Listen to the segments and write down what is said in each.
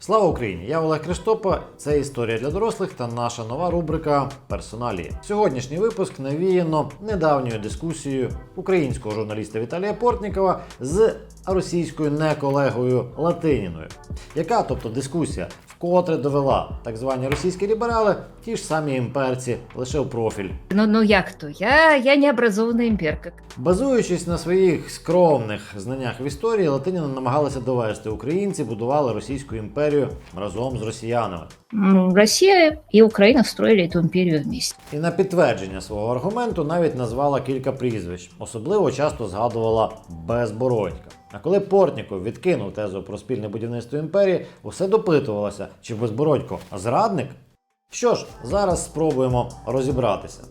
Слава Україні! Я Олег Криштопа. Це історія для дорослих та наша нова рубрика Персоналії. Сьогоднішній випуск навіяно недавньою дискусією українського журналіста Віталія Портнікова з російською неколегою Латиніною, яка, тобто дискусія, вкотре довела так звані російські ліберали, ті ж самі імперці, лише в профіль. Ну, ну як то? Я, я необразованная имперка. Базуючись на своїх скромних знаннях в історії, Латиніна намагалася довести, українці будували Російську імперію разом з росіянами. М, Россия и Украина строили эту империю вместе. І на підтвердження свого аргументу навіть назвала кілька прізвищ. Особливо часто згадувала Безбородька. А коли Портніков відкинув тезу про спільне будівництво імперії, усе допитувалося, чи Безбородько зрадник? Що ж, зараз спробуємо розібратися.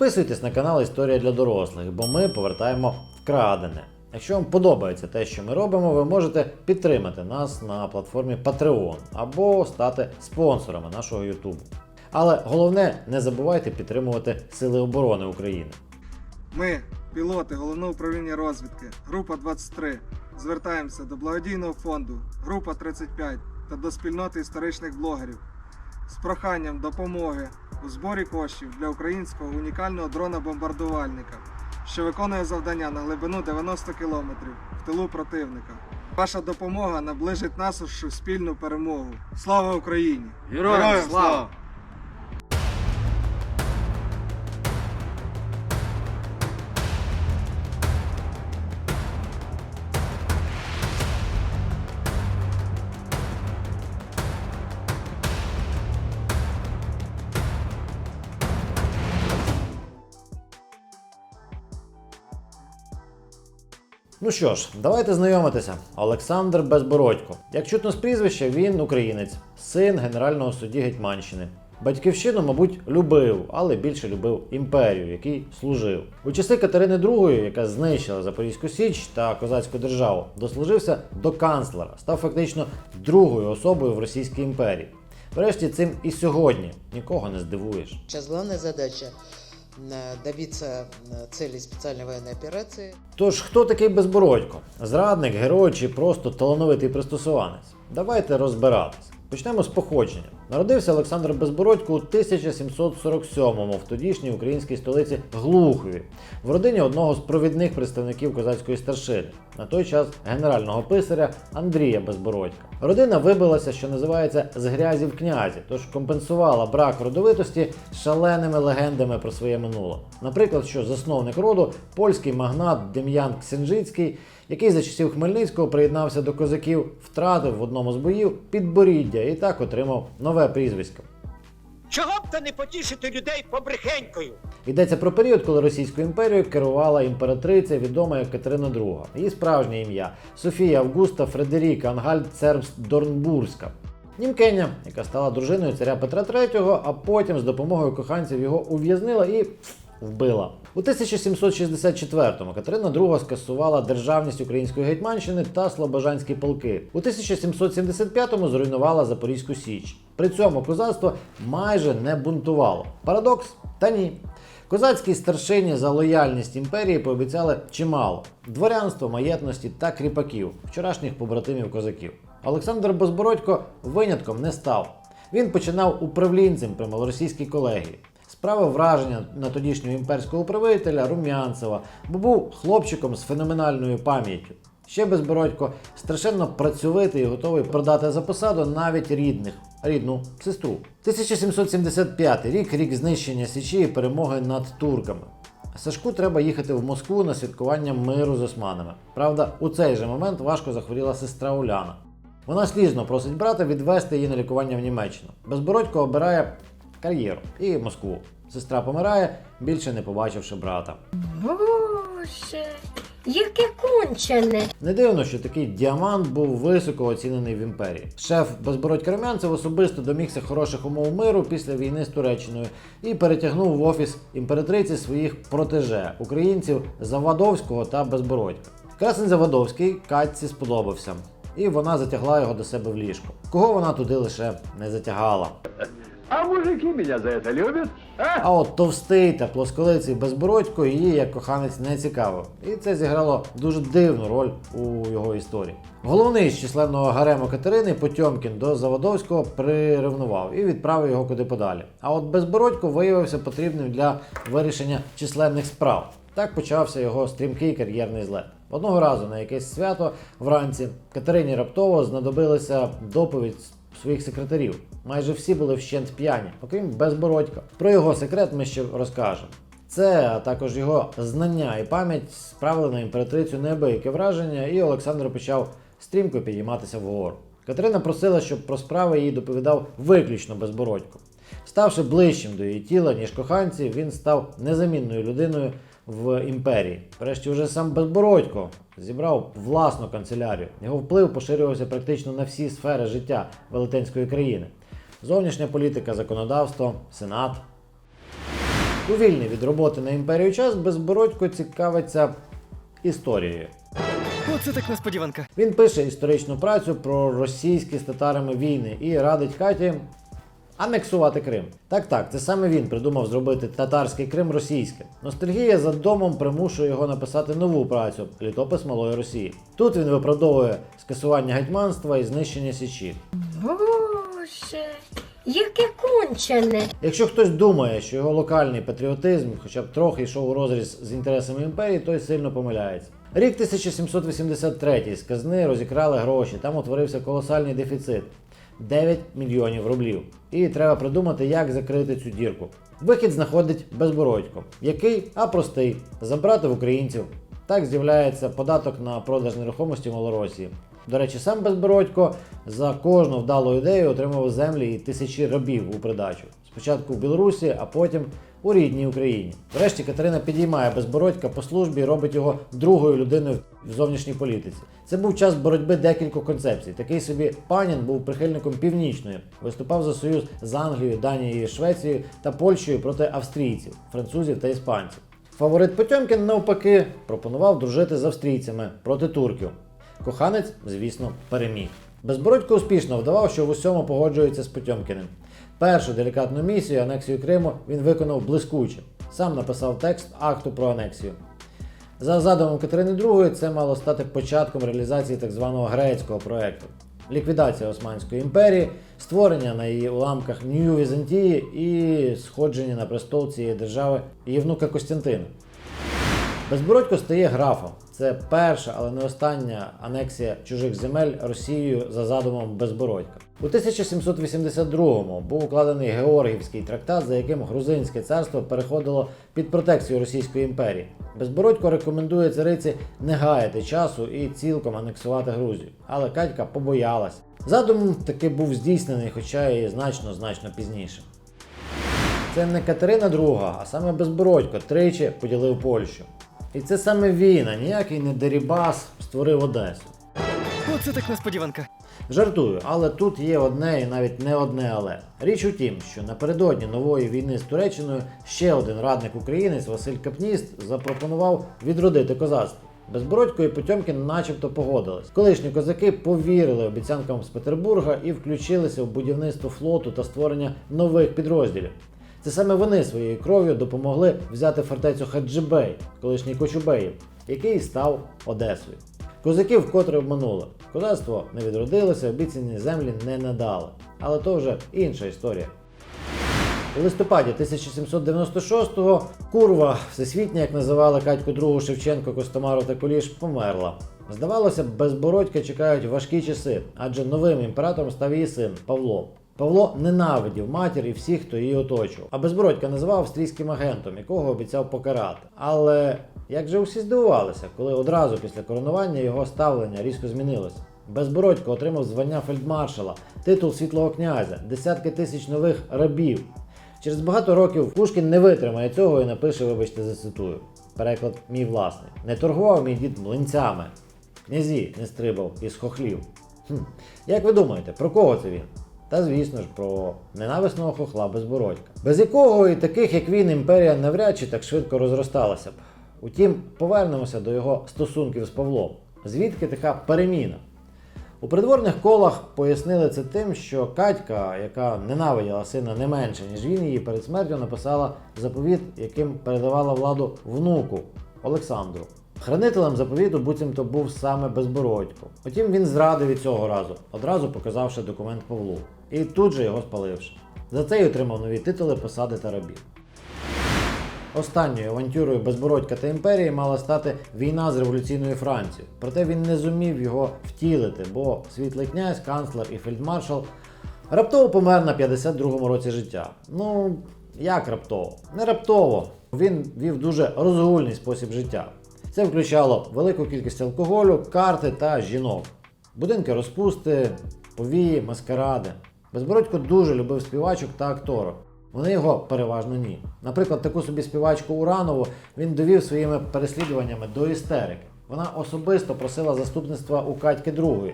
Підписуйтесь на канал Історія для дорослих, бо ми повертаємо вкрадене. Якщо вам подобається те, що ми робимо, ви можете підтримати нас на платформі Patreon або стати спонсорами нашого YouTube. Але головне, не забувайте підтримувати Сили оборони України. Ми, пілоти Головного управління розвідки, група 23, звертаємося до благодійного фонду, група 35 та до спільноти історичних блогерів з проханням допомоги у зборі коштів для українського унікального дрона-бомбардувальника, що виконує завдання на глибину 90 км в тилу противника. Ваша допомога наближить нашу спільну перемогу. Слава Україні! Героям слава! Ну що ж, давайте знайомитися. Олександр Безбородько. Як чутно з прізвища, він українець, син генерального судді Гетьманщини. Батьківщину, мабуть, любив, але більше любив імперію, який служив. У часи Катерини II, яка знищила Запорізьку Січ та Козацьку державу, дослужився до канцлера, став фактично другою особою в Російській імперії. Врешті цим і сьогодні нікого не здивуєш. Главная задача добиться цілі спеціальної воєнної операції. Тож, хто такий Безбородько? Зрадник, герой чи просто талановитий пристосуванець? Давайте розбиратись. Почнемо з походження. Народився Олександр Безбородько у 1747-му в тодішній українській столиці Глухові, в родині одного з провідних представників козацької старшини, на той час генерального писаря Андрія Безбородька. Родина вибилася, що називається з грязі в князі, тож компенсувала брак родовитості шаленими легендами про своє минуле. Наприклад, що засновник роду польський магнат Дем'ян Ксенжицький, який за часів Хмельницького приєднався до козаків, втратив в одному з боїв підборіддя і так отримав нове прізвисько. Чого б то не потішити людей побрехенькою? Йдеться про період, коли Російською імперією керувала імператриця, відома як Катерина II. Її справжнє ім'я Софія Августа Фредеріка Ангальд-Цербст Дорнбурзька. Німкеня, яка стала дружиною царя Петра III, а потім з допомогою коханців його ув'язнила і вбила. У 1764-му Катерина II скасувала державність української гетьманщини та слобожанські полки. У 1775-му зруйнувала Запорізьку Січ. При цьому козацтво майже не бунтувало. Парадокс? Та ні. Козацькій старшині за лояльність імперії пообіцяли чимало: дворянство, маєтності та кріпаків, вчорашніх побратимів козаків. Олександр Безбородько винятком не став. Він починав управлінцем при малоросійській колегії. Справив враження на тодішнього імперського управителя Румянцева, бо був хлопчиком з феноменальною пам'яттю. Ще Безбородько страшенно працьовитий і готовий продати за посаду навіть рідних, рідну сестру. 1775 рік, рік знищення Січі і перемоги над турками. Сашку треба їхати в Москву на святкування миру з османами. Правда, у цей же момент важко захворіла сестра Уляна. Вона слізно просить брата відвести її на лікування в Німеччину. Безбородько обирає кар'єру і Москву. Сестра помирає, більше не побачивши брата. Боже, Яке кончене. Не дивно, що такий діамант був високо оцінений в імперії. Шеф Безбородька Румянцев особисто домігся хороших умов миру після війни з Туреччиною і перетягнув в офіс імператриці своїх протеже українців Завадовського та Безбородька. Красень Завадовський Катці сподобався, і вона затягла його до себе в ліжко. Кого вона туди лише не затягала. А мужики меня за это любят? А? А от товстий та плосколиций безбородько її як коханець не цікавив. І це зіграло дуже дивну роль у його історії. Головний з численного гарему Катерини Потьомкін до Заводовського приревнував і відправив його куди подалі. А от безбородько виявився потрібним для вирішення численних справ. Так почався його стрімкий кар'єрний злет. Одного разу на якесь свято вранці Катерині раптово знадобилася доповідь своїх секретарів. Майже всі були вщент п'яні, окрім безбородька. Про його секрет ми ще розкажемо. Це, а також його знання і пам'ять справили на імператрицю неабияке враження, і Олександр почав стрімко підійматися вгору. Катерина просила, щоб про справи їй доповідав виключно безбородько. Ставши ближчим до її тіла, ніж коханці, він став незамінною людиною в імперії. Врешті вже сам Безбородько зібрав власну канцелярію. Його вплив поширювався практично на всі сфери життя велетенської країни: зовнішня політика, законодавство, сенат. У вільний від роботи на імперію час Безбородько цікавиться історією. Оце так несподіванка. Він пише історичну працю про російські з татарами війни і радить Каті анексувати Крим. Так, так, це саме він придумав зробити татарський Крим російським. Ностальгія за домом примушує його написати нову працю літопис малої Росії. Тут він виправдовує скасування гетьманства і знищення січі. Боже, яке кончене. Якщо хтось думає, що його локальний патріотизм, хоча б трохи йшов у розріз з інтересами імперії, той сильно помиляється. Рік 1783 з казни розікрали гроші, там утворився колосальний дефіцит 9 мільйонів рублів. І треба придумати, як закрити цю дірку. Вихід знаходить безбородько. Який, а простий забрати в українців. Так з'являється податок на продаж нерухомості Малоросії. До речі, сам Безбородько за кожну вдалу ідею отримав землі і тисячі рабів у придачу. Спочатку в Білорусі, а потім у рідній Україні. Врешті Катерина підіймає Безбородька по службі і робить його другою людиною в зовнішній політиці. Це був час боротьби декількох концепцій. Такий собі панін був прихильником північної, виступав за союз з Англією, Данією, Швецією та Польщею проти австрійців, французів та іспанців. Фаворит Потьомкін, навпаки, пропонував дружити з австрійцями проти турків. Коханець, звісно, переміг. Безбородько успішно вдавав, що в усьому погоджується з Потьомкіним. Першу делікатну місію анексію Криму він виконав блискуче. Сам написав текст акту про анексію. За задумом Катерини II, це мало стати початком реалізації так званого грецького проекту. Ліквідація Османської імперії, створення на її уламках Нью Візантії і сходження на престол цієї держави її внука Костянтина. Безбородько стає графом. Це перша, але не остання анексія чужих земель Росією за задумом Безбородька. У 1782-му був укладений Георгівський трактат, за яким Грузинське царство переходило під протекцію Російської імперії. Безбородько рекомендує цариці не гаяти часу і цілком анексувати Грузію. Але Катька побоялась. Задум таки був здійснений, хоча і значно значно пізніше. Це не Катерина II, а саме Безбородько тричі поділив Польщу. І це саме він, а ніякий не Дерібас створив Одесу. Оце так несподіванка. Жартую, але тут є одне і навіть не одне але. Річ у тім, що напередодні нової війни з Туреччиною ще один радник українець Василь Капніст запропонував відродити козацтво. Безбородько і Потьомкін начебто погодились. Колишні козаки повірили обіцянкам з Петербурга і включилися в будівництво флоту та створення нових підрозділів. Це саме вони своєю кров'ю допомогли взяти фортецю Хаджибей, колишній Кочубеїв, який став Одесою. Козаків вкотре обманули. Козацтво не відродилося, обіцяні землі не надали. Але то вже інша історія. У листопаді 1796-го курва всесвітня, як називали Катьку II Шевченко, Костомару та Куліш, померла. Здавалося, безбородька чекають важкі часи, адже новим імператором став її син Павло. Павло ненавидів матір і всіх, хто її оточував. А безбородька називав австрійським агентом, якого обіцяв покарати. Але як же усі здивувалися, коли одразу після коронування його ставлення різко змінилося. Безбородько отримав звання фельдмаршала, титул світлого князя, десятки тисяч нових рабів. Через багато років Пушкін не витримає цього і напише, вибачте, зацитую. Переклад мій власний. Не торгував мій дід млинцями. Князі не стрибав із хохлів. Хм. Як ви думаєте, про кого це він? Та звісно ж про ненависного хохла безбородька, без якого і таких як він імперія навряд чи так швидко розросталася б. Утім, повернемося до його стосунків з Павлом. Звідки така переміна? У придворних колах пояснили це тим, що Катька, яка ненавиділа сина не менше, ніж він її перед смертю написала заповіт, яким передавала владу внуку Олександру. Хранителем заповіту буцімто був саме Безбородько. Потім він зрадив і цього разу, одразу показавши документ Павлу, і тут же його спаливши. За це й отримав нові титули, посади та рабів. Останньою авантюрою Безбородька та імперії мала стати війна з революційною Францією. Проте він не зумів його втілити, бо світлий князь, канцлер і фельдмаршал раптово помер на 52-му році життя. Ну, як раптово? Не раптово. Він вів дуже розгульний спосіб життя. Це включало велику кількість алкоголю, карти та жінок, будинки розпусти, повії, маскаради. Безбородько дуже любив співачок та акторок. Вони його переважно ні. Наприклад, таку собі співачку Уранову він довів своїми переслідуваннями до істерики. Вона особисто просила заступництва у Катьки II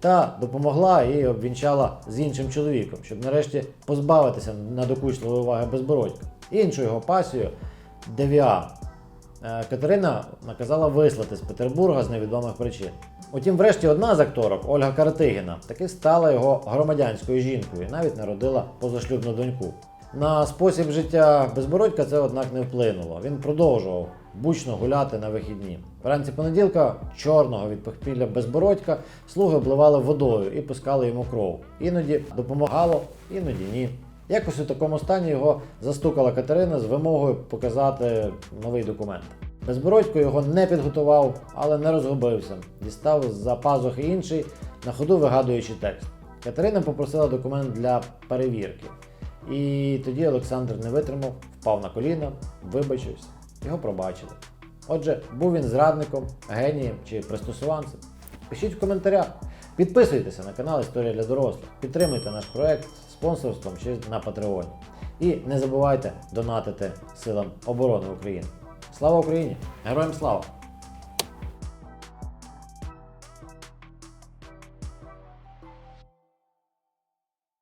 та допомогла і обвінчала з іншим чоловіком, щоб нарешті позбавитися надокучливої уваги безбородька. Іншу його пасію Девіа Катерина наказала вислати з Петербурга з невідомих причин. Утім, врешті одна з акторок, Ольга Картигіна, таки стала його громадянською жінкою і навіть народила позашлюбну доньку. На спосіб життя безбородька це, однак, не вплинуло. Він продовжував бучно гуляти на вихідні. Вранці понеділка, чорного від похмілля безбородька, слуги обливали водою і пускали йому кров. Іноді допомагало, іноді ні. Якось у такому стані його застукала Катерина з вимогою показати новий документ. Безбородько його не підготував, але не розгубився. Дістав з-за пазухи інший, на ходу вигадуючи текст. Катерина попросила документ для перевірки. І тоді Олександр не витримав, впав на коліна, вибачився, його пробачили. Отже, був він зрадником, генієм чи пристосуванцем? Пишіть в коментарях. Підписуйтеся на канал Історія для дорослих, підтримуйте наш проект спонсорством чи на Патреоні. І не забувайте донатити силам оборони України. Слава Україні! Героям слава!